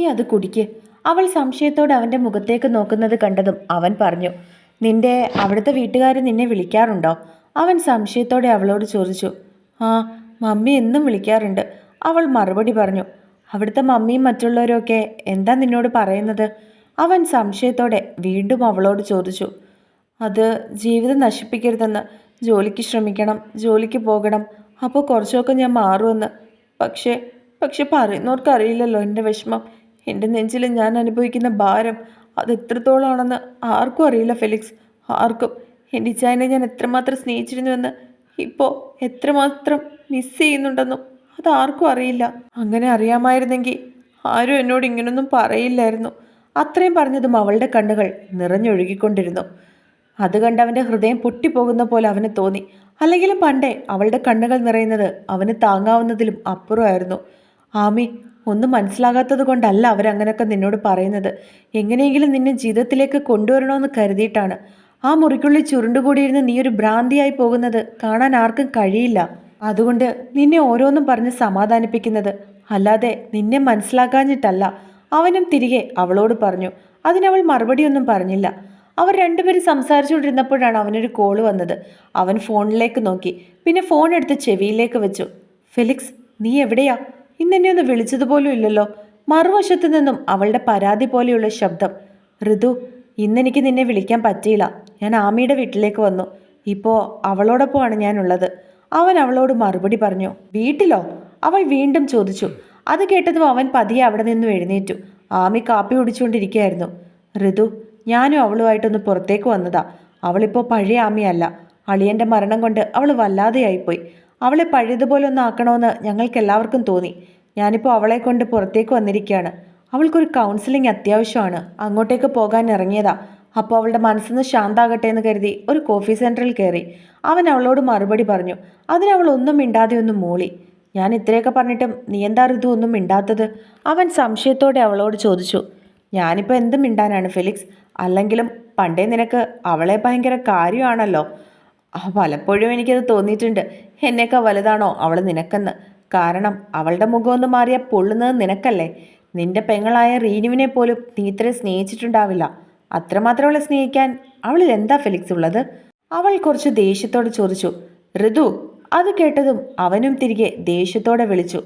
നീ അത് കുടിക്ക്. അവൾ സംശയത്തോടെ അവന്റെ മുഖത്തേക്ക് നോക്കുന്നത് കണ്ടതും അവൻ പറഞ്ഞു നിന്റെ അവിടുത്തെ വീട്ടുകാർ നിന്നെ വിളിക്കാറുണ്ടോ? അവൻ സംശയത്തോടെ അവളോട് ചോദിച്ചു ആ മമ്മി എന്നും വിളിക്കാറുണ്ട്. അവൾ മറുപടി പറഞ്ഞു അവിടുത്തെ മമ്മിയും മറ്റുള്ളവരൊക്കെ എന്താ നിന്നോട് പറയുന്നത്? അവൻ സംശയത്തോടെ വീണ്ടും അവളോട് ചോദിച്ചു അത് ജീവിതം നശിപ്പിക്കരുതെന്ന്. ജോലിക്ക് ശ്രമിക്കണം ജോലിക്ക് പോകണം. അപ്പോൾ കുറച്ചൊക്കെ ഞാൻ മാറുമെന്ന്. പക്ഷേ പക്ഷെ പറയുന്നവർക്ക് അറിയില്ലല്ലോ എന്റെ വിഷമം. എന്റെ നെഞ്ചിൽ ഞാൻ അനുഭവിക്കുന്ന ഭാരം അത് എത്രത്തോളമാണെന്ന് ആർക്കും അറിയില്ല ഫെലിക്സ്. ആർക്കും. എന്റെ ഇച്ചായനെ ഞാൻ എത്രമാത്രം സ്നേഹിച്ചിരുന്നുവെന്ന് ഇപ്പോൾ എത്രമാത്രം മിസ് ചെയ്യുന്നുണ്ടെന്നും അത് ആർക്കും അറിയില്ല. അങ്ങനെ അറിയാമായിരുന്നെങ്കിൽ ആരും എന്നോട് ഇങ്ങനൊന്നും പറയില്ലായിരുന്നു. അത്രയും പറഞ്ഞതും അവളുടെ കണ്ണുകൾ നിറഞ്ഞൊഴുകിക്കൊണ്ടിരുന്നു. അത് കണ്ട് അവന്റെ ഹൃദയം പൊട്ടിപ്പോകുന്ന പോലെ അവന് തോന്നി. അല്ലെങ്കിലും പണ്ടേ അവളുടെ കണ്ണുകൾ നിറയുന്നത് അവന് താങ്ങാവുന്നതിലും അപ്പുറമായിരുന്നു. ആമി ഒന്നും മനസ്സിലാകാത്തത് കൊണ്ടല്ല അവരങ്ങനെയൊക്കെ നിന്നോട് പറയുന്നത്. എങ്ങനെയെങ്കിലും നിന്നെ ജീവിതത്തിലേക്ക് കൊണ്ടുവരണമെന്ന് കരുതിയിട്ടാണ്. ആ മുറിക്കുള്ളിൽ ചുരുണ്ടുകൂടിയിരുന്ന് നീ ഒരു ഭ്രാന്തിയായി പോകുന്നത് കാണാൻ ആർക്കും കഴിയില്ല. അതുകൊണ്ട് നിന്നെ ഓരോന്നും പറഞ്ഞ് സമാധാനിപ്പിക്കുന്നത്. അല്ലാതെ നിന്നെ മനസ്സിലാക്കാഞ്ഞിട്ടല്ല. അവനും തിരികെ അവളോട് പറഞ്ഞു. അതിനവൾ മറുപടിയൊന്നും പറഞ്ഞില്ല. അവർ രണ്ടുപേരും സംസാരിച്ചുകൊണ്ടിരുന്നപ്പോഴാണ് അവനൊരു കോൾ വന്നത്. അവൻ ഫോണിലേക്ക് നോക്കി. പിന്നെ ഫോൺ എടുത്ത് ചെവിയിലേക്ക് വെച്ചു. ഫെലിക്സ് നീ എവിടെയാ? ഇന്നെന്നെ ഒന്ന് വിളിച്ചതുപോലും ഇല്ലല്ലോ. മറുവശത്തു നിന്നും അവളുടെ പരാതി പോലെയുള്ള ശബ്ദം. ഋതു ഇന്നെനിക്ക് നിന്നെ വിളിക്കാൻ പറ്റിയില്ല. ഞാൻ ആമിയുടെ വീട്ടിലേക്ക് വന്നു. ഇപ്പോൾ അവളോടൊപ്പമാണ് ഞാനുള്ളത്. അവൻ അവളോട് മറുപടി പറഞ്ഞു വീട്ടിലോ? അവൾ വീണ്ടും ചോദിച്ചു. അത് കേട്ടതും അവൻ പതിയെ അവിടെ നിന്നും എഴുന്നേറ്റു. ആമി കാപ്പി കുടിച്ചുകൊണ്ടിരിക്കുകയായിരുന്നു. ഋതു ഞാനും അവളുമായിട്ടൊന്ന് പുറത്തേക്ക് വന്നതാ. അവളിപ്പോൾ പഴയ ആമിയല്ല. അളിയന്റെ മരണം കൊണ്ട് അവൾ വല്ലാതെയായിപ്പോയി. അവളെ പഴയതുപോലെ ഒന്ന് ആക്കണമെന്ന് ഞങ്ങൾക്ക് എല്ലാവർക്കും തോന്നി. ഞാനിപ്പോൾ അവളെ കൊണ്ട് പുറത്തേക്ക് വന്നിരിക്കുകയാണ്. അവൾക്കൊരു കൗൺസിലിംഗ് അത്യാവശ്യമാണ്. അങ്ങോട്ടേക്ക് പോകാൻ ഇറങ്ങിയതാ. അപ്പോൾ അവളുടെ മനസ്സിന്ന് ശാന്താകട്ടെ എന്ന് കരുതി ഒരു കോഫി സെന്ററിൽ കയറി. അവൻ അവളോട് മറുപടി പറഞ്ഞു. അതിനവൾ ഒന്നും മിണ്ടാതെ ഒന്ന് മൂളി. ഞാൻ ഇത്രയൊക്കെ പറഞ്ഞിട്ടും നീ എന്താ ഋതു ഒന്നും മിണ്ടാത്തത്? അവൻ സംശയത്തോടെ അവളോട് ചോദിച്ചു. ഞാനിപ്പോൾ എന്ത് മിണ്ടാനാണ് ഫെലിക്സ്? അല്ലെങ്കിലും പണ്ടേ നിനക്ക് അവളെ ഭയങ്കര കാര്യമാണല്ലോ. പലപ്പോഴും എനിക്കത് തോന്നിയിട്ടുണ്ട്. എന്നേക്കാൾ വലുതാണോ അവൾ നിനക്കെന്ന്. കാരണം അവളുടെ മുഖമൊന്ന് മാറിയ പൊള്ളുന്നത് നിനക്കല്ലേ. നിന്റെ പെങ്ങളായ റീനുവിനെ പോലും നീ ഇത്ര സ്നേഹിച്ചിട്ടുണ്ടാവില്ല. അത്രമാത്രം അവളെ സ്നേഹിക്കാൻ അവളിൽ എന്താ ഫെലിക്സ് ഉള്ളത്? അവൾ കുറച്ച് ദേഷ്യത്തോട് ചോദിച്ചു. ഋതു അത് കേട്ടതും അവനും തിരികെ ദേഷ്യത്തോടെ വിളിച്ചു.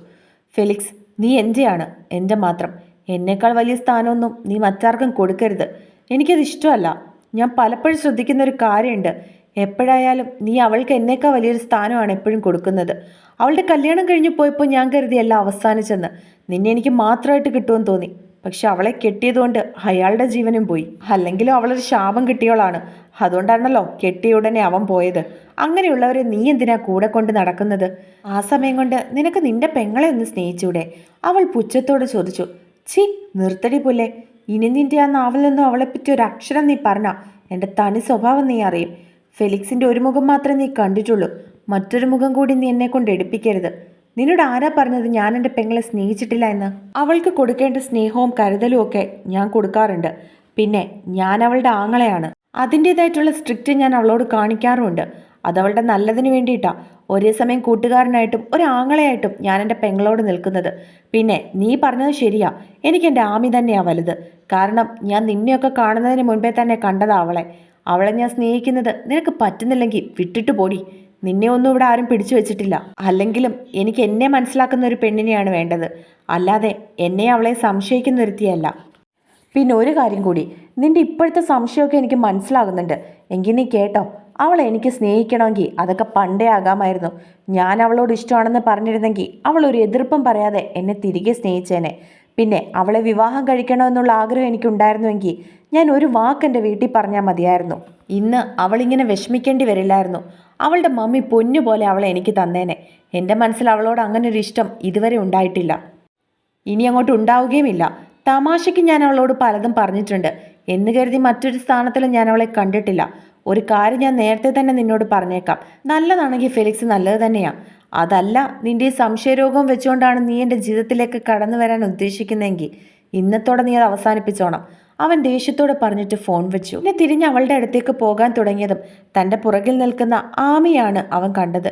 ഫെലിക്സ് നീ എന്റെയാണ് എന്റെ മാത്രം. എന്നേക്കാൾ വലിയ സ്ഥാനമൊന്നും നീ മറ്റാർക്കും കൊടുക്കരുത്. എനിക്കത് ഇഷ്ടമല്ല. ഞാൻ പലപ്പോഴും ശ്രദ്ധിക്കുന്ന ഒരു കാര്യമുണ്ട്. എപ്പോഴായാലും നീ അവൾക്ക് എന്നേക്കാ വലിയൊരു സ്ഥാനമാണ് എപ്പോഴും കൊടുക്കുന്നത്. അവളുടെ കല്യാണം കഴിഞ്ഞ് പോയപ്പോൾ ഞാൻ കരുതി എല്ലാം അവസാനിച്ചെന്ന് നിന്നെ എനിക്ക് മാത്രമായിട്ട് കിട്ടുമെന്ന് തോന്നി. പക്ഷെ അവളെ കെട്ടിയതുകൊണ്ട് അയാളുടെ ജീവനും പോയി. അല്ലെങ്കിലും അവളൊരു ശാപം കിട്ടിയോളാണ് അതുകൊണ്ടാണല്ലോ കെട്ടിയ ഉടനെ അവൻ പോയത്. അങ്ങനെയുള്ളവരെ നീ എന്തിനാ കൂടെ കൊണ്ട് നടക്കുന്നത്? ആ സമയം കൊണ്ട് നിനക്ക് നിന്റെ പെങ്ങളെ ഒന്ന് സ്നേഹിച്ചൂടെ? അവൾ പുച്ഛത്തോട് ചോദിച്ചു. ചി നിർത്തടി പുല്ലേ. ഇനി നിന്റെ ആ നാവിൽ നിന്നും അവളെപ്പറ്റി ഒരു അക്ഷരം നീ പറഞ്ഞ എന്റെ തനി സ്വഭാവം നീ അറിയും. ഫെലിക്സിന്റെ ഒരു മുഖം മാത്രമേ നീ കണ്ടിട്ടുള്ളൂ. മറ്റൊരു മുഖം കൂടി നീ എന്നെ കൊണ്ട് എടുപ്പിക്കരുത്. നിന്നോട് ആരാ പറഞ്ഞത് ഞാൻ എന്റെ പെങ്ങളെ സ്നേഹിച്ചിട്ടില്ല എന്ന്? അവൾക്ക് കൊടുക്കേണ്ട സ്നേഹവും കരുതലും ഒക്കെ ഞാൻ കൊടുക്കാറുണ്ട്. പിന്നെ ഞാൻ അവളുടെ ആങ്ങളെയാണ്. അതിന്റേതായിട്ടുള്ള സ്ട്രിക്റ്റ് ഞാൻ അവളോട് കാണിക്കാറുമുണ്ട്. അതവളുടെ നല്ലതിന് വേണ്ടിയിട്ടാണ് ഒരേ സമയം കൂട്ടുകാരനായിട്ടും ഒരു ആങ്ങളെയായിട്ടും ഞാൻ എന്റെ പെങ്ങളോട് നിൽക്കുന്നത്. പിന്നെ നീ പറഞ്ഞത് ശരിയാ. എനിക്ക് എന്റെ ആമി തന്നെയാണ് വലുത്. കാരണം ഞാൻ നിന്നെയൊക്കെ കാണുന്നതിന് മുൻപേ തന്നെ കണ്ടതാ അവളെ. അവളെ ഞാൻ സ്നേഹിക്കുന്നത് നിനക്ക് പറ്റുന്നില്ലെങ്കിൽ വിട്ടിട്ട് പോടി. നിന്നെ ഒന്നും ഇവിടെ ആരും പിടിച്ചു വെച്ചിട്ടില്ല. അല്ലെങ്കിലും എനിക്ക് എന്നെ മനസ്സിലാക്കുന്ന ഒരു പെണ്ണിനെയാണ് വേണ്ടത്. അല്ലാതെ എന്നെ അവളെ സംശയിക്കുന്ന ഒരുത്തിയല്ല. പിന്നെ ഒരു കാര്യം കൂടി. നിന്റെ ഇപ്പോഴത്തെ സംശയമൊക്കെ എനിക്ക് മനസ്സിലാകുന്നുണ്ട്. എങ്കിൽ നീ കേട്ടോ. അവളെ എനിക്ക് സ്നേഹിക്കണമെങ്കിൽ അതൊക്കെ പണ്ടേ ആകാമായിരുന്നു. ഞാൻ അവളോട് ഇഷ്ടമാണെന്ന് പറഞ്ഞിരുന്നെങ്കിൽ അവൾ ഒരു എതിർപ്പും പറയാതെ എന്നെ തിരികെ സ്നേഹിച്ചേനെ. പിന്നെ അവളെ വിവാഹം കഴിക്കണമെന്നുള്ള ആഗ്രഹം എനിക്കുണ്ടായിരുന്നുവെങ്കിൽ ഞാൻ ഒരു വാക്കെന്റെ വീട്ടിൽ പറഞ്ഞാൽ മതിയായിരുന്നു. ഇന്ന് അവളിങ്ങനെ വിഷമിക്കേണ്ടി വരില്ലായിരുന്നു. അവളുടെ മമ്മി പൊന്നു പോലെ അവളെ എനിക്ക് തന്നേനെ. എന്റെ മനസ്സിൽ അവളോട് അങ്ങനെ ഒരു ഇഷ്ടം ഇതുവരെ ഉണ്ടായിട്ടില്ല. ഇനി അങ്ങോട്ട് ഉണ്ടാവുകയുമില്ല. തമാശയ്ക്ക് ഞാൻ അവളോട് പലതും പറഞ്ഞിട്ടുണ്ട്. എന്ന് കരുതി മറ്റൊരു സ്ഥാനത്തിലും ഞാൻ അവളെ കണ്ടിട്ടില്ല. ഒരു കാര്യം ഞാൻ നേരത്തെ തന്നെ നിന്നോട് പറഞ്ഞേക്കാം. നല്ലതാണെങ്കിൽ ഫെലിക്സ് നല്ലത് തന്നെയാണ് അതല്ല നിന്റെ സംശയരോഗം വെച്ചുകൊണ്ടാണ് നീ എന്റെ ജീവിതത്തിലേക്ക് കടന്നു വരാൻ ഉദ്ദേശിക്കുന്നതെങ്കിൽ ഇന്നത്തോടെ നീ അത് അവസാനിപ്പിച്ചോണം. അവൻ ദേഷ്യത്തോടെ പറഞ്ഞിട്ട് ഫോൺ വെച്ചു. പിന്നെ തിരിഞ്ഞ് അവളുടെ അടുത്തേക്ക് പോകാൻ തുടങ്ങിയതും തന്റെ പുറകിൽ നിൽക്കുന്ന ആമിയാണ് അവൻ കണ്ടത്.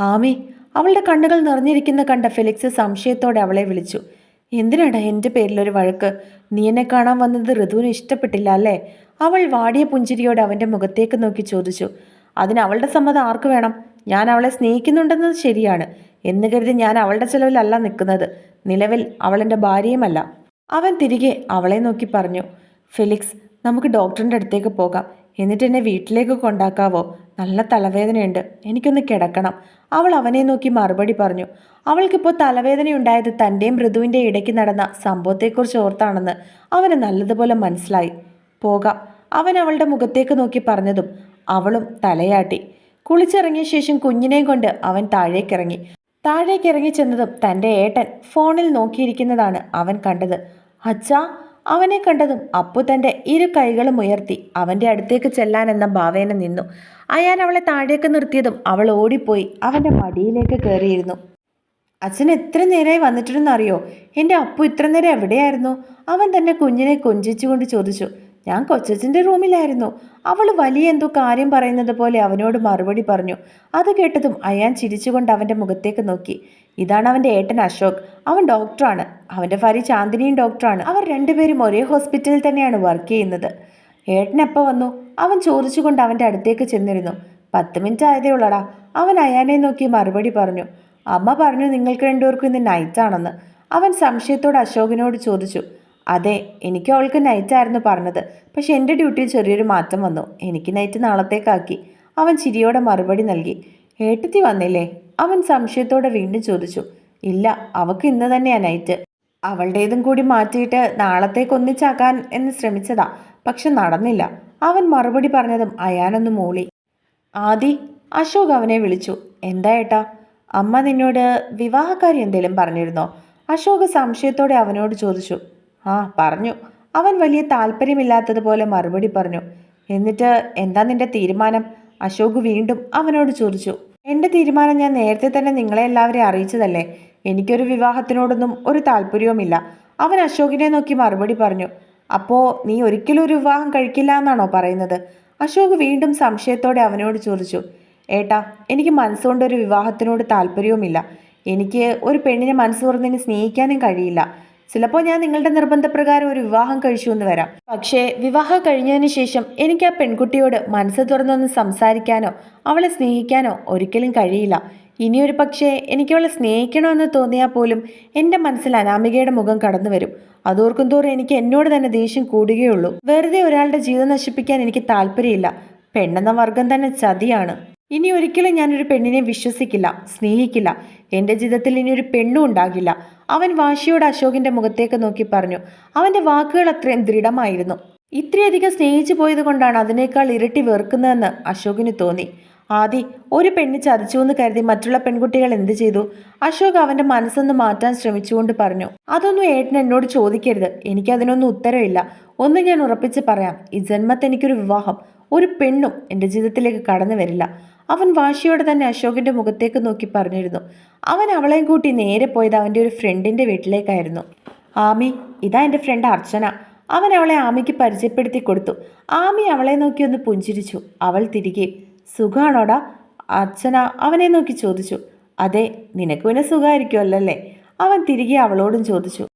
ആമി അവളുടെ കണ്ണുകൾ നിറഞ്ഞിരിക്കുന്ന കണ്ട ഫെലിക്സ് സംശയത്തോടെ അവളെ വിളിച്ചു. എന്തിനാടാ എന്റെ പേരിലൊരു വഴക്ക്? നീ എന്നെ കാണാൻ വന്നത് ഋതുവിന് ഇഷ്ടപ്പെട്ടില്ല അല്ലേ? അവൾ വാടിയ പുഞ്ചിരിയോടെ അവന്റെ മുഖത്തേക്ക് നോക്കി ചോദിച്ചു. അതിന് അവളുടെ സമ്മതം ആർക്ക് വേണം? ഞാൻ അവളെ സ്നേഹിക്കുന്നുണ്ടെന്നത് ശരിയാണ്. എന്ന് കരുതി ഞാൻ അവളുടെ ചെലവിലല്ല നിൽക്കുന്നത്. നിലവിൽ അവളെന്റെ ഭാര്യയുമല്ല. അവൻ തിരികെ അവളെ നോക്കി പറഞ്ഞു. ഫെലിക്സ് നമുക്ക് ഡോക്ടറിന്റെ അടുത്തേക്ക് പോകാം. എന്നിട്ട് എന്നെ വീട്ടിലേക്ക് കൊണ്ടാക്കാവോ? നല്ല തലവേദനയുണ്ട്. എനിക്കൊന്ന് കിടക്കണം. അവൾ അവനെ നോക്കി മറുപടി പറഞ്ഞു. അവൾക്കിപ്പോൾ തലവേദനയുണ്ടായത് തന്റെയും മൃദുവിന്റെ ഇടയ്ക്ക് നടന്ന സംഭവത്തെക്കുറിച്ച് ഓർത്താണെന്ന് അവന് നല്ലതുപോലെ മനസ്സിലായി. പോകാം. അവൻ അവളുടെ മുഖത്തേക്ക് നോക്കി പറഞ്ഞതും അവളും തലയാട്ടി. കുളിച്ചിറങ്ങിയ ശേഷം കുഞ്ഞിനെയും കൊണ്ട് അവൻ താഴേക്കിറങ്ങി. താഴേക്കിറങ്ങി ചെന്നതും തന്റെ ഏട്ടൻ ഫോണിൽ നോക്കിയിരിക്കുന്നതാണ് അവൻ കണ്ടത്. അച്ഛാ അവനെ കണ്ടതും അപ്പു തന്റെ ഇരു കൈകളും ഉയർത്തി അവന്റെ അടുത്തേക്ക് ചെല്ലാൻ എന്ന ഭാവേന നിന്നു. അയാൻ അവളെ താഴേക്ക് നിർത്തിയതും അവൾ ഓടിപ്പോയി അവന്റെ മടിയിലേക്ക് കയറിയിരുന്നു അച്ഛൻ എത്ര നേരമായി വന്നിട്ടുണ്ടെന്ന് അറിയോ എന്റെ അപ്പു ഇത്ര നേരം എവിടെയായിരുന്നു? അവൻ തന്നെ കുഞ്ഞിനെ കൊഞ്ചിച്ചുകൊണ്ട് ചോദിച്ചു. ഞാൻ കൊച്ചച്ഛന്റെ റൂമിലായിരുന്നു. അവൾ വലിയ എന്തോ കാര്യം പറയുന്നത് പോലെ അവനോട് മറുപടി പറഞ്ഞു. അത് കേട്ടതും അയാൻ ചിരിച്ചുകൊണ്ട് അവന്റെ മുഖത്തേക്ക് നോക്കി. ഇതാണ് അവന്റെ ഏട്ടൻ അശോക്. അവൻ ഡോക്ടറാണ്. അവന്റെ ഭാര്യ ചാന്ദിനിയും ഡോക്ടറാണ്. അവർ രണ്ടുപേരും ഒരേ ഹോസ്പിറ്റലിൽ തന്നെയാണ് വർക്ക് ചെയ്യുന്നത്. ഏട്ടൻ എപ്പോൾ വന്നു? അവൻ ചോദിച്ചുകൊണ്ട് അവന്റെ അടുത്തേക്ക് ചെന്നിരുന്നു. പത്ത് മിനിറ്റ് ആയതേ ഉള്ളടാ. അവൻ അയാനെ നോക്കി മറുപടി പറഞ്ഞു. അമ്മ പറഞ്ഞു നിങ്ങൾക്ക് രണ്ടുപേർക്കും ഇന്ന് നൈറ്റ് ആണെന്ന്. അവൻ സംശയത്തോട് അശോകിനോട് ചോദിച്ചു. അതെ എനിക്ക് അവൾക്ക് നൈറ്റ് ആയിരുന്നു പറഞ്ഞത്. പക്ഷെ എന്റെ ഡ്യൂട്ടിയിൽ ചെറിയൊരു മാറ്റം വന്നു. എനിക്ക് നൈറ്റ് നാളത്തേക്കാക്കി. അവൻ ചിരിയോടെ മറുപടി നൽകി. ഏട്ടത്തി വന്നില്ലേ? അവൻ സംശയത്തോടെ വീണ്ടും ചോദിച്ചു. ഇല്ല അവൾക്ക് ഇന്ന് തന്നെയാ നൈറ്റ് അവളുടേതും കൂടി മാറ്റിയിട്ട് നാളത്തേക്ക് ഒന്നിച്ചാക്കാൻ എന്ന് ശ്രമിച്ചതാ. പക്ഷെ നടന്നില്ല. അവൻ മറുപടി പറഞ്ഞതും അയാനൊന്ന് മൂളി. ആദി അശോക് അവനെ വിളിച്ചു. എന്താ ഏട്ടാ? അമ്മ നിന്നോട് വിവാഹക്കാരി എന്തെങ്കിലും പറഞ്ഞിരുന്നോ? അശോക് സംശയത്തോടെ അവനോട് ചോദിച്ചു. ആ പറഞ്ഞു. അവൻ വലിയ താല്പര്യമില്ലാത്തതുപോലെ മറുപടി പറഞ്ഞു. എന്നിട്ട് എന്താ നിന്റെ തീരുമാനം? അശോക് വീണ്ടും അവനോട് ചോദിച്ചു. എന്റെ തീരുമാനം ഞാൻ നേരത്തെ തന്നെ നിങ്ങളെ എല്ലാവരെയും അറിയിച്ചതല്ലേ? എനിക്കൊരു വിവാഹത്തിനോടൊന്നും ഒരു താല്പര്യവുമില്ല. അവൻ അശോകിനെ നോക്കി മറുപടി പറഞ്ഞു. അപ്പോൾ നീ ഒരിക്കലും ഒരു വിവാഹം കഴിക്കില്ല എന്നാണോ പറയുന്നത്? അശോക് വീണ്ടും സംശയത്തോടെ അവനോട് ചോദിച്ചു. ഏട്ടാ എനിക്ക് മനസ്സുകൊണ്ട് ഒരു വിവാഹത്തിനോട് താല്പര്യവുമില്ല. എനിക്ക് ഒരു പെണ്ണിനെ മനസ്സ് തുറന്നതിന് സ്നേഹിക്കാനും കഴിയില്ല. ചിലപ്പോൾ ഞാൻ നിങ്ങളുടെ നിർബന്ധപ്രകാരം ഒരു വിവാഹം കഴിച്ചു എന്ന് വരാം. പക്ഷേ വിവാഹം കഴിഞ്ഞതിന് ശേഷം എനിക്ക് ആ പെൺകുട്ടിയോട് മനസ്സ് തുറന്നൊന്ന് സംസാരിക്കാനോ അവളെ സ്നേഹിക്കാനോ ഒരിക്കലും കഴിയില്ല. ഇനിയൊരു പക്ഷേ എനിക്കവളെ സ്നേഹിക്കണമെന്ന് തോന്നിയാൽ പോലും എന്റെ മനസ്സിൽ അനാമികയുടെ മുഖം കടന്നു വരും. അതോർക്കും തോറും എനിക്ക് എന്നോട് തന്നെ ദേഷ്യം കൂടുകയുള്ളൂ. വെറുതെ ഒരാളുടെ ജീവിതം നശിപ്പിക്കാൻ എനിക്ക് താല്പര്യമില്ല. പെണ്ണെന്ന വർഗം തന്നെ ചതിയാണ്. ഇനി ഒരിക്കലും ഞാനൊരു പെണ്ണിനെ വിശ്വസിക്കില്ല സ്നേഹിക്കില്ല. എന്റെ ജീവിതത്തിൽ ഇനി ഒരു പെണ്ണും ഉണ്ടാകില്ല. അവൻ വാശിയോട് അശോകിന്റെ മുഖത്തേക്ക് നോക്കി പറഞ്ഞു അവന്റെ വാക്കുകൾ അത്രയും ദൃഢമായിരുന്നു. ഇത്രയധികം സ്നേഹിച്ചു പോയത് കൊണ്ടാണ് അതിനേക്കാൾ ഇരട്ടി വെറുക്കുന്നതെന്ന് അശോകിന് തോന്നി. ആദി ഒരു പെണ്ണ് ചതിച്ചു എന്ന് കരുതി മറ്റുള്ള പെൺകുട്ടികൾ എന്ത് ചെയ്തു? അശോക് അവന്റെ മനസ്സൊന്ന് മാറ്റാൻ ശ്രമിച്ചുകൊണ്ട് പറഞ്ഞു അതൊന്നും ഏട്ടൻ എന്നോട് ചോദിക്കരുത്. എനിക്കതിനൊന്നും ഉത്തരവില്ല ഒന്ന് ഞാൻ ഉറപ്പിച്ച് പറയാം. ഈ ജന്മത്തെനിക്കൊരു വിവാഹം. ഒരു പെണ്ണും എന്റെ ജീവിതത്തിലേക്ക് കടന്നു വരില്ല. അവൻ വാശിയോടെ തന്നെ അശോകിന്റെ മുഖത്തേക്ക് നോക്കി പറഞ്ഞിരുന്നു. അവൻ അവളെയും കൂട്ടി നേരെ പോയത് അവന്റെ ഒരു ഫ്രണ്ടിന്റെ വീട്ടിലേക്കായിരുന്നു. ആമി ഇതാ എന്റെ ഫ്രണ്ട് അർച്ചന. അവൻ അവളെ ആമിക്ക് പരിചയപ്പെടുത്തി കൊടുത്തു. ആമി അവളെ നോക്കി ഒന്ന് പുഞ്ചിരിച്ചു. അവൾ തിരികെ. സുഖാണോടാ? അർച്ചന അവനെ നോക്കി ചോദിച്ചു. അതെ നിനക്ക് പിന്നെ സുഖമായിരിക്കുമല്ലോ അല്ലേ? അവൻ തിരികെ അവളോടും ചോദിച്ചു.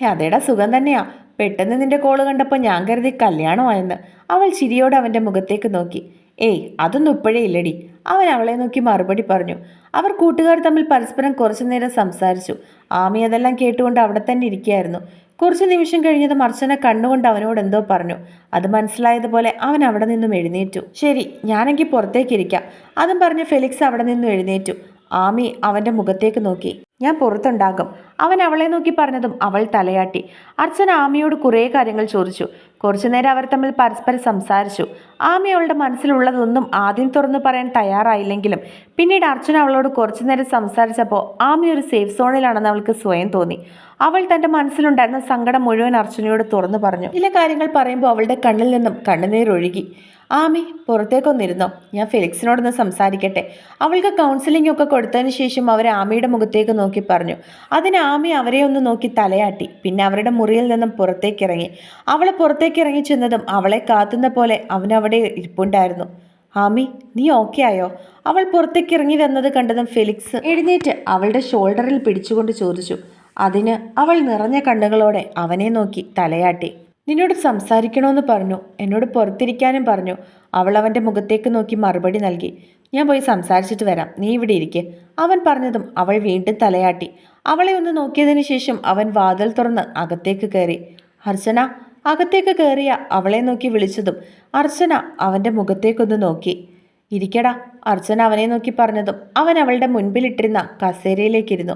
ഹേ അതേടാ സുഖം തന്നെയാ. പെട്ടെന്ന് നിന്റെ കോൾ കണ്ടപ്പോൾ ഞാൻ കരുതി കല്യാണമായെന്ന് അവൾ ചിരിയോടെ അവന്റെ മുഖത്തേക്ക് നോക്കി. ഏയ് അതൊന്നും ഇപ്പോഴേ ഇല്ലടി. അവൻ അവളെ നോക്കി മറുപടി പറഞ്ഞു. അവർ കൂട്ടുകാർ തമ്മിൽ പരസ്പരം കുറച്ചു നേരം സംസാരിച്ചു. ആമി അതെല്ലാം കേട്ടുകൊണ്ട് അവിടെ തന്നെ ഇരിക്കുകയായിരുന്നു. കുറച്ച് നിമിഷം കഴിഞ്ഞത് മർച്ചനെ കണ്ണുകൊണ്ട് അവനോട് എന്തോ പറഞ്ഞു. അത് മനസ്സിലായതുപോലെ അവൻ അവിടെ നിന്നും എഴുന്നേറ്റു. ശരി ഞാനെങ്കിൽ പുറത്തേക്കിരിക്കാം അതും പറഞ്ഞ് ഫെലിക്സ് അവിടെ നിന്നും എഴുന്നേറ്റു. ആമി അവന്റെ മുഖത്തേക്ക് നോക്കി. ഞാൻ പുറത്തുണ്ടാകും. അവൻ അവളെ നോക്കി പറഞ്ഞതും അവൾ തലയാട്ടി. അർച്ചന ആമിയോട് കുറേ കാര്യങ്ങൾ ചോദിച്ചു. കുറച്ചുനേരം അവർ തമ്മിൽ പരസ്പരം സംസാരിച്ചു. ആമി അവളുടെ മനസ്സിലുള്ളതൊന്നും ആദ്യം തുറന്നു പറയാൻ തയ്യാറായില്ലെങ്കിലും പിന്നീട് അർച്ചന അവളോട് കുറച്ചുനേരം സംസാരിച്ചപ്പോൾ ആമി ഒരു സേഫ് സോണിലാണെന്ന് അവൾക്ക് സ്വയം തോന്നി. അവൾ തന്റെ മനസ്സിലുണ്ടായിരുന്ന സങ്കടം മുഴുവൻ അർച്ചനയോട് തുറന്നു പറഞ്ഞു. ചില കാര്യങ്ങൾ പറയുമ്പോൾ അവളുടെ കണ്ണിൽ നിന്നും കണ്ണുനീരൊഴുകി ആമി പുറത്തേക്കൊന്നിരുന്നോ? ഞാൻ ഫെലിക്സിനോടൊന്ന് സംസാരിക്കട്ടെ. അവൾക്ക് കൗൺസിലിംഗ് ഒക്കെ കൊടുത്തതിന് ശേഷം അവർ ആമിയുടെ മുഖത്തേക്ക് നോക്കി പറഞ്ഞു. അതിന് ആമി അവരെ ഒന്ന് നോക്കി തലയാട്ടി. പിന്നെ അവരുടെ മുറിയിൽ നിന്നും പുറത്തേക്കിറങ്ങി. അവൾ പുറത്തേക്കിറങ്ങി ചെന്നതും അവളെ കാത്തുന്ന പോലെ അവനവിടെ ഇരിപ്പുണ്ടായിരുന്നു. ആമി നീ ഓക്കെ ആയോ? അവൾ പുറത്തേക്ക് ഇറങ്ങി വന്നത് കണ്ടതും ഫെലിക്സ് എഴുന്നേറ്റ് അവളുടെ ഷോൾഡറിൽ പിടിച്ചുകൊണ്ട് ചോദിച്ചു. അതിന് അവൾ നിറഞ്ഞ കണ്ണുകളോടെ അവനെ നോക്കി തലയാട്ടി. നിന്നോട് സംസാരിക്കണമെന്ന് പറഞ്ഞു. എന്നോട് പുറത്തിരിക്കാനും പറഞ്ഞു. അവൾ അവന്റെ മുഖത്തേക്ക് നോക്കി മറുപടി നൽകി. ഞാൻ പോയി സംസാരിച്ചിട്ട് വരാം. നീ ഇവിടെ ഇരിക്കെ. അവൻ പറഞ്ഞതും അവൾ വീണ്ടും തലയാട്ടി. അവളെ ഒന്ന് നോക്കിയതിന് ശേഷം അവൻ വാതിൽ തുറന്ന് അകത്തേക്ക് കയറി. അർച്ചന അകത്തേക്ക് കയറിയ അവളെ നോക്കി വിളിച്ചതും അർച്ചന അവന്റെ മുഖത്തേക്കൊന്ന് നോക്കി. ഇരിക്കടാ അർച്ചന അവനെ നോക്കി പറഞ്ഞതും അവൻ അവളുടെ മുൻപിലിട്ടിരുന്ന കസേരയിലേക്കിരുന്നു.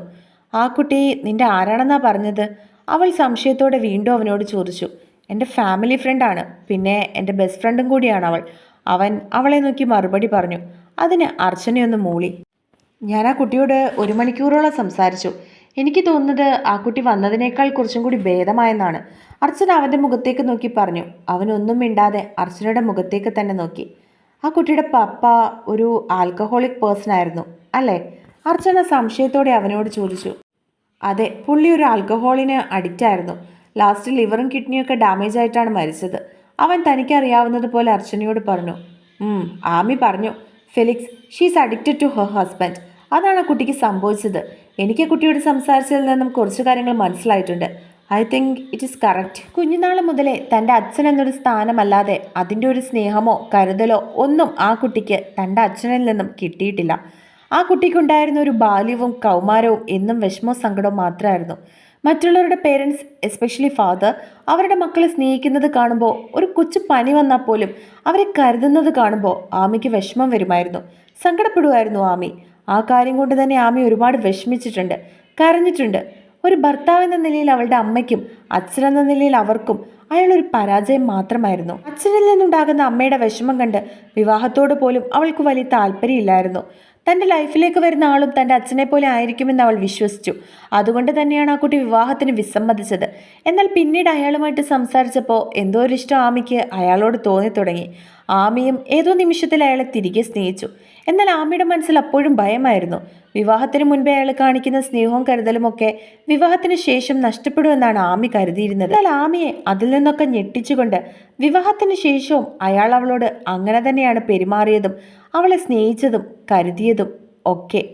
ആ കുട്ടിയെ നിന്റെ ആരാണെന്നാ പറഞ്ഞത്? അവൾ സംശയത്തോടെ വീണ്ടും അവനോട് ചോദിച്ചു. എന്റെ ഫാമിലി ഫ്രണ്ടാണ് പിന്നെ എന്റെ ബെസ്റ്റ് ഫ്രണ്ടും കൂടിയാണ് അവൾ. അവൻ അവളെ നോക്കി മറുപടി പറഞ്ഞു. അതിന് അർച്ചനയൊന്ന് മൂളി. ഞാൻ ആ കുട്ടിയോട് ഒരു മണിക്കൂറോളം സംസാരിച്ചു. എനിക്ക് തോന്നുന്നത് ആ കുട്ടി വന്നതിനേക്കാൾ കുറച്ചും കൂടി ഭേദമായെന്നാണ്. അർച്ചന അവന്റെ മുഖത്തേക്ക് നോക്കി പറഞ്ഞു. അവനൊന്നും മിണ്ടാതെ അർച്ചനയുടെ മുഖത്തേക്ക് തന്നെ നോക്കി. ആ കുട്ടിയുടെ പപ്പ ഒരു ആൽക്കഹോളിക് പേഴ്സൺ ആയിരുന്നു അല്ലേ? അർച്ചന സംശയത്തോടെ അവനോട് ചോദിച്ചു. അതെ പുള്ളി ഒരു ആൽക്കഹോളിന് അഡിക്റ്റ് ആയിരുന്നു. ലാസ്റ്റ് ലിവറും കിഡ്നിയൊക്കെ ഡാമേജ് ആയിട്ടാണ് മരിച്ചത്. അവൻ തനിക്കറിയാവുന്നത് പോലെ അർച്ചനയോട് പറഞ്ഞു "ഉം, ആമി പറഞ്ഞു Felix she's addicted to her husband അതാണ് ആ കുട്ടിക്ക് സംഭവിച്ചത്. എനിക്ക് കുട്ടിയോട് സംസാരിച്ചതിൽ നിന്നും കുറച്ച് കാര്യങ്ങൾ മനസ്സിലായിട്ടുണ്ട്. I think it is correct കുഞ്ഞുനാൾ മുതലേ തന്റെ അച്ഛൻ എന്നൊരു സ്ഥാനമല്ലാതെ അതിന്റെ ഒരു സ്നേഹമോ കരുതലോ ഒന്നും ആ കുട്ടിക്ക് തന്റെ അച്ഛനിൽ നിന്നും കിട്ടിയിട്ടില്ല. ആ കുട്ടിക്കുണ്ടായിരുന്ന ഒരു ബാല്യവും കൗമാരവും എന്നും വിഷമവും സങ്കടവും മാത്രമായിരുന്നു. മറ്റുള്ളവരുടെ പേരൻസ് എസ്പെഷ്യലി ഫാദർ അവരുടെ മക്കളെ സ്നേഹിക്കുന്നത് കാണുമ്പോൾ ഒരു കൊച്ചു പനി വന്നാൽ പോലും അവരെ കരുതുന്നത് കാണുമ്പോൾ ആമിക്ക് വിഷമം വരുമായിരുന്നു. സങ്കടപ്പെടുമായിരുന്നു ആമി. ആ കാര്യം കൊണ്ട് തന്നെ ആമി ഒരുപാട് വിഷമിച്ചിട്ടുണ്ട് കരഞ്ഞിട്ടുണ്ട്. ഒരു ഭർത്താവ് എന്ന നിലയിൽ അവളുടെ അമ്മയ്ക്കും അച്ഛനെന്ന നിലയിൽ അവർക്കും അയാൾ ഒരു പരാജയം മാത്രമായിരുന്നു. അച്ഛനിൽ നിന്നുണ്ടാകുന്ന അമ്മയുടെ വിഷമം കണ്ട് വിവാഹത്തോട് പോലും അവൾക്ക് വലിയ താല്പര്യമില്ലായിരുന്നു. തന്റെ ലൈഫിലേക്ക് വരുന്ന ആളും തന്റെ അച്ഛനെ പോലെ ആയിരിക്കുമെന്ന് അവൾ വിശ്വസിച്ചു. അതുകൊണ്ട് തന്നെയാണ് ആ കുട്ടി വിവാഹത്തിന് വിസമ്മതിച്ചത്. എന്നാൽ പിന്നീട് അയാളുമായിട്ട് സംസാരിച്ചപ്പോൾ എന്തോ ഒരു ഇഷ്ടം ആമിക്ക് അയാളോട് തോന്നി തുടങ്ങി. ആമിയും ഏതോ നിമിഷത്തിൽ അയാളെ തിരികെ സ്നേഹിച്ചു. എന്നാൽ ആമിയുടെ മനസ്സിൽ അപ്പോഴും ഭയമായിരുന്നു. വിവാഹത്തിന് മുൻപേ അയാൾ കാണിക്കുന്ന സ്നേഹവും കരുതലുമൊക്കെ വിവാഹത്തിന് ശേഷം നഷ്ടപ്പെടുമെന്നാണ് ആമി കരുതിയിരുന്നത്. എന്നാൽ ആമിയെ അതിൽ നിന്നൊക്കെ ഞെട്ടിച്ചുകൊണ്ട് വിവാഹത്തിന് ശേഷവും അയാൾ അവളോട് അങ്ങനെ തന്നെയാണ് പെരുമാറിയതും. അവളെ സ്നേഹിച്ചതും കരുതിയതും ഒക്കെ.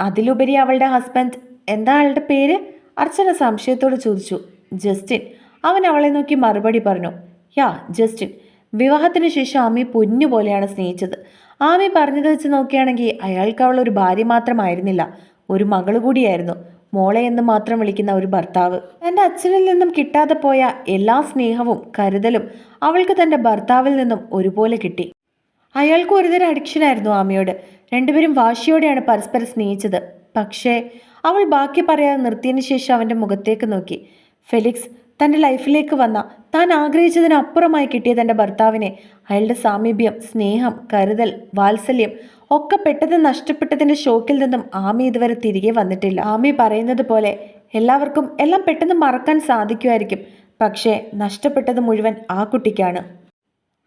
അതിലുപരി അവളുടെ ഹസ്ബൻഡ് എന്താ അയാളുടെ പേര്? അർച്ചന സംശയത്തോട് ചോദിച്ചു. ജസ്റ്റിൻ അവൻ അവളെ നോക്കി മറുപടി പറഞ്ഞു. Yeah Justin. വിവാഹത്തിന് ശേഷം ആമി പൊന്നു പോലെയാണ് സ്നേഹിച്ചത്. ആമി പറഞ്ഞത് വെച്ച് നോക്കുകയാണെങ്കിൽ അയാൾക്ക് അവൾ ഒരു ഭാര്യ മാത്രമായിരുന്നില്ല. ഒരു മകൾ കൂടിയായിരുന്നു. മോളെ എന്ന് മാത്രം വിളിക്കുന്ന ഒരു ഭർത്താവ്. തന്റെ അച്ഛനിൽ നിന്നും കിട്ടാതെ പോയ എല്ലാ സ്നേഹവും കരുതലും അവൾക്ക് തന്റെ ഭർത്താവിൽ നിന്നും ഒരുപോലെ കിട്ടി. അയാൾക്ക് ഒരുതരം അഡിക്ഷനായിരുന്നു ആമയോട്. രണ്ടുപേരും വാശിയോടെയാണ് പരസ്പരം സ്നേഹിച്ചത്. പക്ഷേ അവൾ ബാക്കി പറയാതെ നിർത്തിയതിന് ശേഷം അവന്റെ മുഖത്തേക്ക് നോക്കി. ഫെലിക്സ് തന്റെ ലൈഫിലേക്ക് വന്ന താൻ ആഗ്രഹിച്ചതിനപ്പുറമായി കിട്ടിയ തന്റെ ഭർത്താവിനെ അയാളുടെ സാമീപ്യം സ്നേഹം കരുതൽ വാത്സല്യം ഒക്കെ പെട്ടെന്ന് നഷ്ടപ്പെട്ടതിന്റെ ഷോക്കിൽ നിന്നും ആമി ഇതുവരെ തിരികെ വന്നിട്ടില്ല. ആമി പറയുന്നത് പോലെ എല്ലാവർക്കും എല്ലാം പെട്ടെന്ന് മറക്കാൻ സാധിക്കുമായിരിക്കും. പക്ഷേ നഷ്ടപ്പെട്ടത് മുഴുവൻ ആ കുട്ടിക്കാണ്.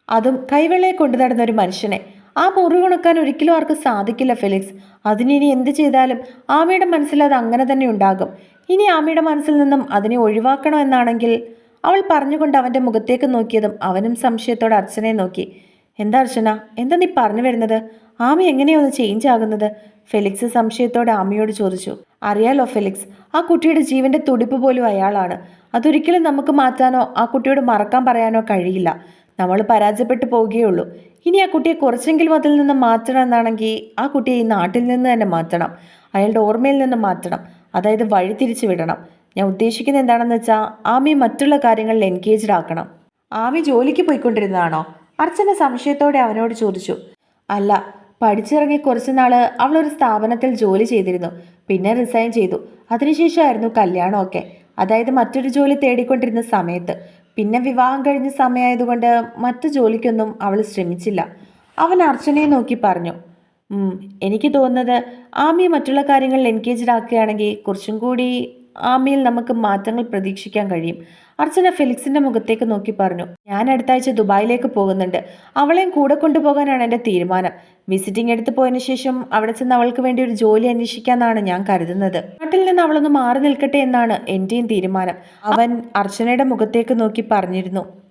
അതും കൈവെള്ളയെ കൊണ്ടു നടന്ന ഒരു മനുഷ്യനെ. ആ മുറി ഉണക്കാൻ ഒരിക്കലും ആർക്കും സാധിക്കില്ല ഫെലിക്സ്. അതിനിനി എന്ത് ചെയ്താലും ആമയുടെ മനസ്സിൽ അത് അങ്ങനെ തന്നെ ഉണ്ടാകും. ഇനി ആമയുടെ മനസ്സിൽ നിന്നും അതിനെ ഒഴിവാക്കണോ എന്നാണെങ്കിൽ അവൾ പറഞ്ഞുകൊണ്ട് അവന്റെ മുഖത്തേക്ക് നോക്കിയതും അവനും സംശയത്തോടെ അർച്ചനയെ നോക്കി. എന്താ അർച്ചന? എന്താ നീ പറഞ്ഞു വരുന്നത്? ആമി എങ്ങനെയൊന്ന് ചേഞ്ച് ആകുന്നത്? ഫെലിക്സ് സംശയത്തോടെ ആമയോട് ചോദിച്ചു. അറിയാലോ ഫെലിക്സ് ആ കുട്ടിയുടെ ജീവന്റെ തുടിപ്പ് പോലും അയാളാണ്. അതൊരിക്കലും നമുക്ക് മാറ്റാനോ ആ കുട്ടിയോട് മറക്കാൻ പറയാനോ കഴിയില്ല. നമ്മൾ പരാജയപ്പെട്ടു പോവുകയുള്ളൂ. ഇനി ആ കുട്ടിയെ കുറച്ചെങ്കിലും അതിൽ നിന്ന് മാറ്റണം എന്നാണെങ്കിൽ ആ കുട്ടിയെ ഈ നാട്ടിൽ നിന്ന് തന്നെ മാറ്റണം. അയാളുടെ ഓർമ്മയിൽ നിന്ന് മാറ്റണം. അതായത് വഴി തിരിച്ചു വിടണം. ഞാൻ ഉദ്ദേശിക്കുന്നത് എന്താണെന്ന് വെച്ചാൽ ആമി മറ്റുള്ള കാര്യങ്ങളിൽ എൻഗേജ്ഡ് ആക്കണം. ആമി ജോലിക്ക് പോയിക്കൊണ്ടിരുന്നതാണോ? അർച്ചന സംശയത്തോടെ അവനോട് ചോദിച്ചു. അല്ല പഠിച്ചിറങ്ങി കുറച്ച് നാൾ അവളൊരു സ്ഥാപനത്തിൽ ജോലി ചെയ്തിരുന്നു. പിന്നെ റിസൈൻ ചെയ്തു. അതിനുശേഷമായിരുന്നു കല്യാണമൊക്കെ. അതായത് മറ്റൊരു ജോലി തേടിക്കൊണ്ടിരുന്ന സമയത്ത്. പിന്നെ വിവാഹം കഴിഞ്ഞ സമയമായതുകൊണ്ട് മറ്റു ജോലിക്കൊന്നും അവൾ ശ്രമിച്ചില്ല. അവൻ അർച്ചനയെ നോക്കി പറഞ്ഞു എനിക്ക് തോന്നുന്നത് ആമിയെ മറ്റുള്ള കാര്യങ്ങളിൽ എൻഗേജ്ഡ് ആക്കുകയാണെങ്കിൽ കുറച്ചും കൂടി ആമിയിൽ നമുക്ക് മാറ്റങ്ങൾ പ്രതീക്ഷിക്കാൻ കഴിയും. അർച്ചന ഫെലിക്സിന്റെ മുഖത്തേക്ക് നോക്കി പറഞ്ഞു ഞാൻ അടുത്ത ആഴ്ച ദുബായിലേക്ക് പോകുന്നുണ്ട്. അവളെയും കൂടെ കൊണ്ടുപോകാനാണ് എന്റെ തീരുമാനം. വിസിറ്റിംഗ് എടുത്തു പോയതിനു ശേഷം അവിടെ ചെന്ന് അവൾക്ക് വേണ്ടി ഒരു ജോലി അന്വേഷിക്കാന്നാണ് ഞാൻ കരുതുന്നത്. നാട്ടിൽ നിന്ന് അവളൊന്ന് മാറി നിൽക്കട്ടെ എന്നാണ് എന്റെയും തീരുമാനം. അവൻ അർച്ചനയുടെ മുഖത്തേക്ക് നോക്കി പറഞ്ഞിരുന്നു.